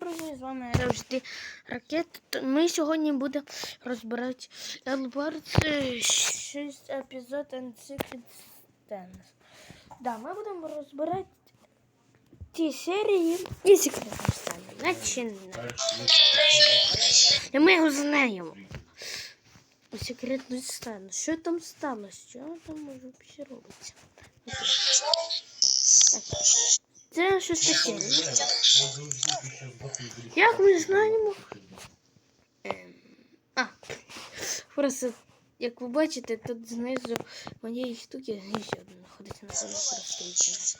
Друзі, з вами завжди ракет. Ми сьогодні будемо розбирати Елберт 6 епізод and Secret. Да, ми будемо розбирати ті серії і сцени. Починаємо. І ми його знаємо. У секретну сцену. Що там сталося? Що там може робиться? Так. Це шоста серія. Як ми знаємо? Ем, А, просто, як ви бачите, тут знизу моєї штуки ще одна знаходиться на користується.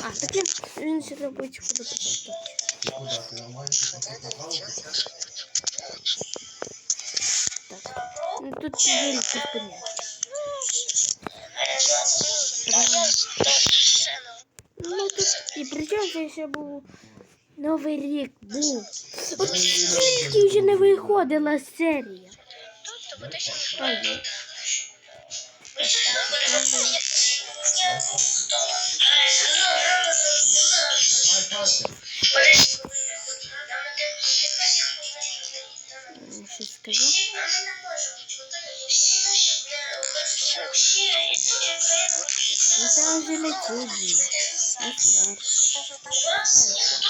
А, так він, він ще робить куди тут. Так. Ну, тут є підпиняти. Ну тут і причому це ще був Новий рік був. От скільки вже не виходила серія. Щось скажу. Ну це вже не чуді. Ось так.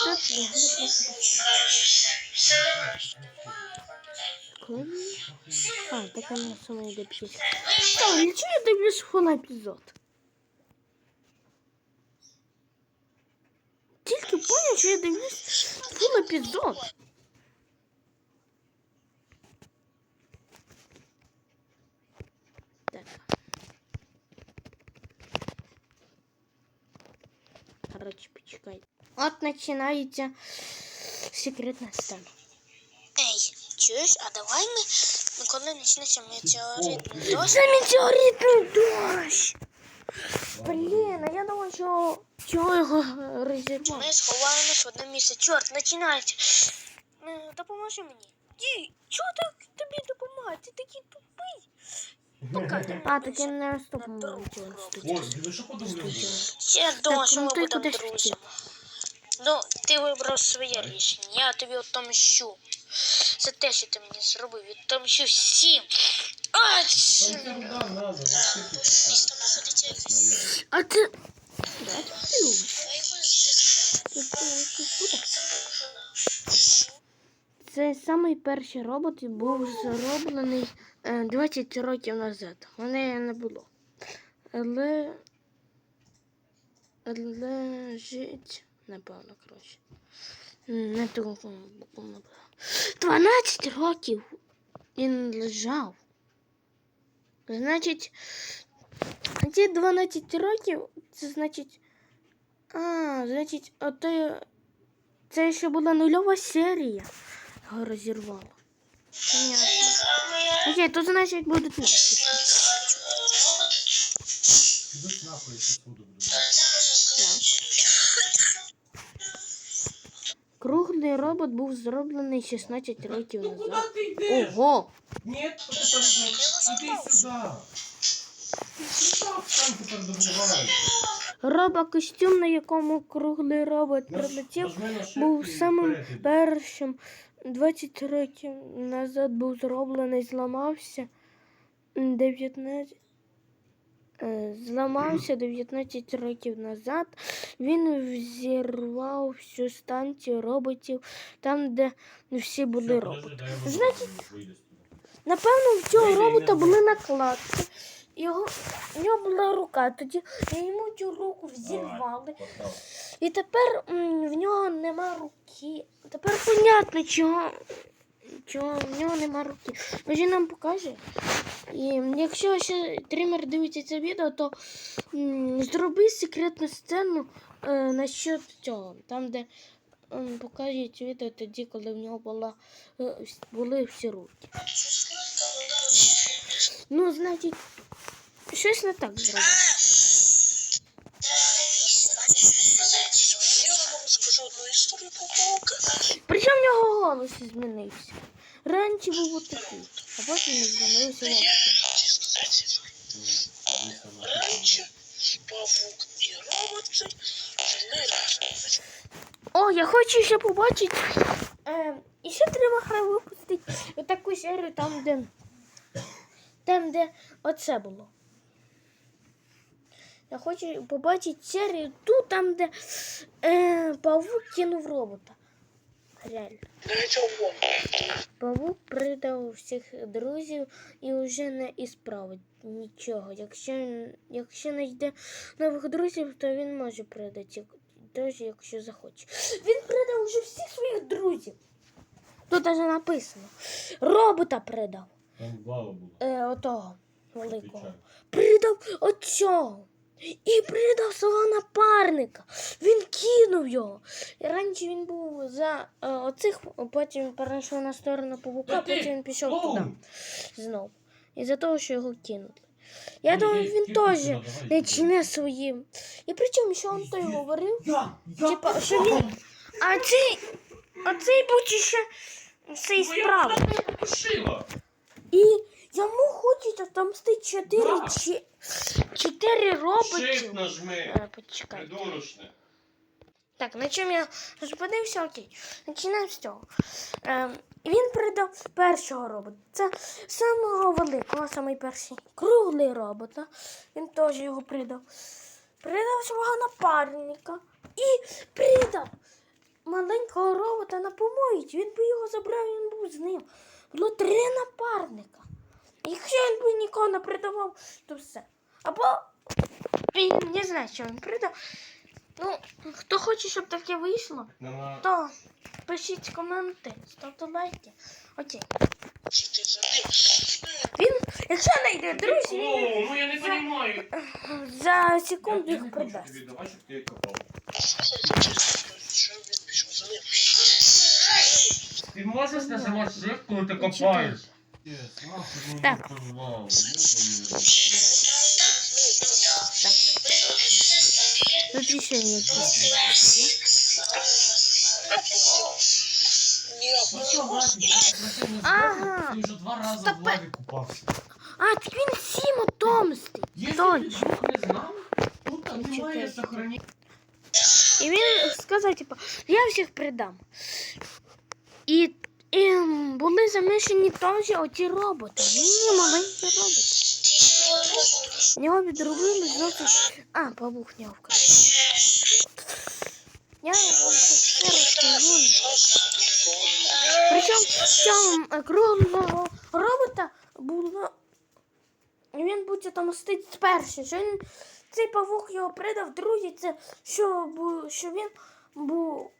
Тут лягли просто. Коли? А, так вона сама йде п'ять. Та, для чого я дивлюсь фон епізод? Тільки поняв, що я дивлюсь фон епізод. Так. Короче, почекай. От починається секретна сцена. Ей, чуєш, а давай ми, ми коли почнеться метеоритний дощ, Це метеоритний дощ! Блін, а я думаю, що чого його розірвав. ми сховаємось в одне місце. Чорт, починається. Е, Допоможи мені. Ді, чого так тобі допомагати? Ти такий тупий. Пока А, так я не наступному. Ось, диви, що подумав? Я думав, що ну ми будемо друзями. Ну, ти вибрав своє рішення. Я тобі отомщу. За те, що ти мені зробив, відтомщу всім. А, якесь. А ти... Е? Це самий перший робот був зроблений е, 20 років назад. Мене не було. Але. Але жить, напевно, коротше. Не того боку було. 12 років він лежав. Значить, ці 12 років, це значить. А, значить, ото це ще була нульова серія. Його розірвало. Понятно. Окей, то значить наслідки. Ідуть нахуй, буду, Робот був зроблений 16 років Ну куди ти йдеш? Ого! Ні, іди сюди. Сюди там тепер добувай. Робокостюм, на якому круглий робот прилетів, був самим першим 20 років назад був зроблений, зламався 19 е, Зламався 19 років назад. Він взірвав всю станцію роботів там, де всі були роботи. Значить, Напевно, в цього робота були накладки. Його, в нього була рука, тоді йому цю руку взірвали. І тепер в нього нема руки. Тепер понятно, чого, чого в нього нема руки. Може нам покаже. І якщо ще тример дивиться це відео, то м, зроби секретну сцену е, насчет цього. Там, де м, покажуть відео тоді, коли в нього була, е, були всі руки. Ну, значить, щось не так зробив. Одну історію про паука. Причому в нього голос змінився. Раніше був отакий, а потім не змінився взагалі. Раніше павук і робот цей жили разом. О, я хочу ще побачити. Е, і ще треба хай випустити таку серію там, де. Там, де оце було. Я хочу побачити серію тут, там, де е, павук кинув робота. Реально. Павук придав всіх друзів і вже не ісправить нічого. Якщо, якщо знайде нових друзів, то він може придати, теж якщо захоче. Він придав вже всіх своїх друзів. Тут навіть написано. Робота придав. Там лава була. Е, отого великого. Придав оцього. І придав свого напарника. Він кинув його. І раніше він був за е, оцих, потім він перейшов на сторону павука, потім він пішов туди знову. І-за того, що його кинули. Я думаю, він теж не чине своїм. І причому, що він той говорив, Я, я, Типа, що він- а цей, а цей був ще цей справа. І йому хочуть отомстити чотири, чи, чотири роботів. нажми. Е, Почекай. Придурочне. Так, на чому я зупинився, окей. Починаємо з цього. Ем, він передав першого робота. Це самого великого, самий перший круглий робот. Він теж його придав. Придав свого напарника і придав маленького робота на помоїть. Він би його забрав, він був з ним. Було три напарника. Якщо він би нікого не придавав, то все. Або він не знаю, що він придав. Ну, хто хоче, щоб таке вийшло, Нема- то пишіть коменти, ставте лайки. Окей. Він, якщо знайде друзі, О, ну я не розумію. за секунду їх не щоб ти можеш нажимати shift, коли ти копаєш? Так. Тут ще є якісь. Ага. Ти вже два рази в лаві купався. А, так він всім отомстить. Якщо ти двох не знав, тут немає сохранення. І він сказав, типу, я всіх придам. І, і м, були замішані теж оті роботи. Ні, маленькі роботи. В нього відробили зовсім. А, павук нявка. Я вам все розкажу. Причому в цьому е, робота було. Він буде там мстити спершу. Що він, цей павук його придав, другий це що, бу- що він був.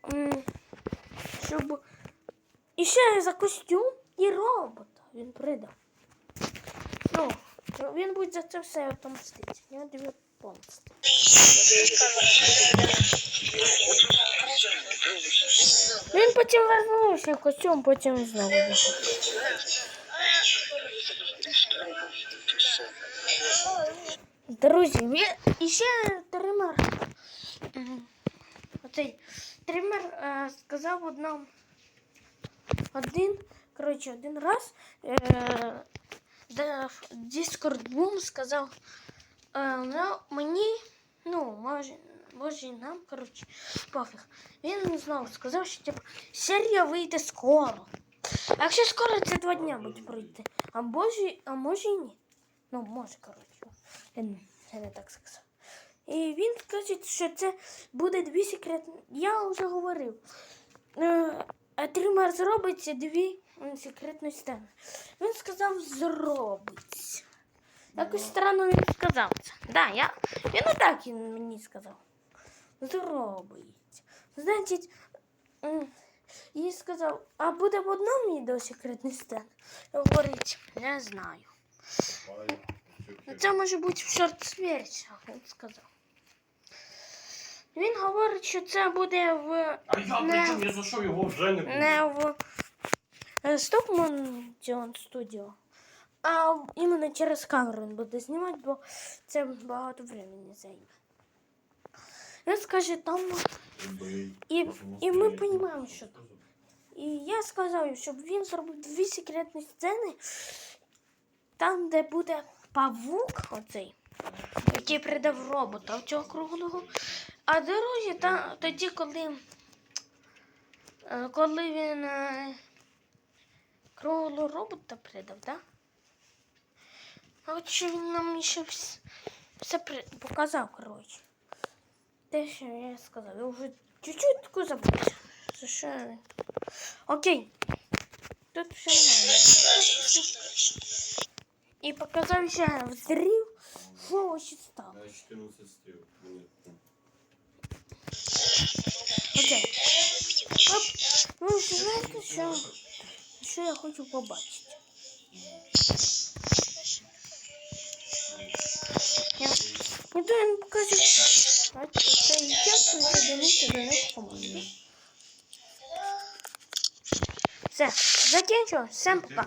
Щоб. І ще за костюм і робота він придав. Ну, він буде за це все отомстити. Я дві помсти. Він потім вернувся в костюм, потім знову. Друзі, він і ще тример. Оцей тример е, сказав одному один, коротше, один раз е, Discord Boom сказав, е, ну, мені, ну, може, може і нам, коротше, пофіг. Він знову сказав, що типу, серія вийде скоро. А якщо скоро, це два дня буде пройти. А може, а може і ні. Ну, може, коротше. Він, я не так сказав. І він каже, що це буде дві секретні. Я вже говорив. Е, Тример зробиться дві м, секретні стени. Він сказав, зробиться. Якось странно він сказав це. Да, я, він отак і мені сказав. Зробиться. Значить, і сказав, а буде в одному відео секретний стен? Говорить, не знаю. Ну, Це може бути в шорт-версіях, він сказав. Він говорить, що це буде в А я Не. причому я за що його вже не буду. не в е, Стоп-Монтіон Studio, а іменно через камеру він буде знімати, бо це багато времени займе. Він скаже, там і, і ми розуміємо, що там. І я сказав, щоб він зробив дві секретні сцени, там, де буде павук оцей, який придав робота цього круглого. А дорожі та, тоді, коли Е, Коли він е, робота придав, так? А от що він нам ще вс- все при... показав, коротше. Те, що я сказав, я вже чуть-чуть таку забувся. За що? Окей. Тут все нормально. І показав ще взрив, що ось стало. Да, 14 стрел. Нет. Окей. Оп. Ну, знаєте, що, що я хочу побачити? Я, буду думаю, покажу. Бачите, це і дякую за донести до них команди. Все, закінчу. Всім пока.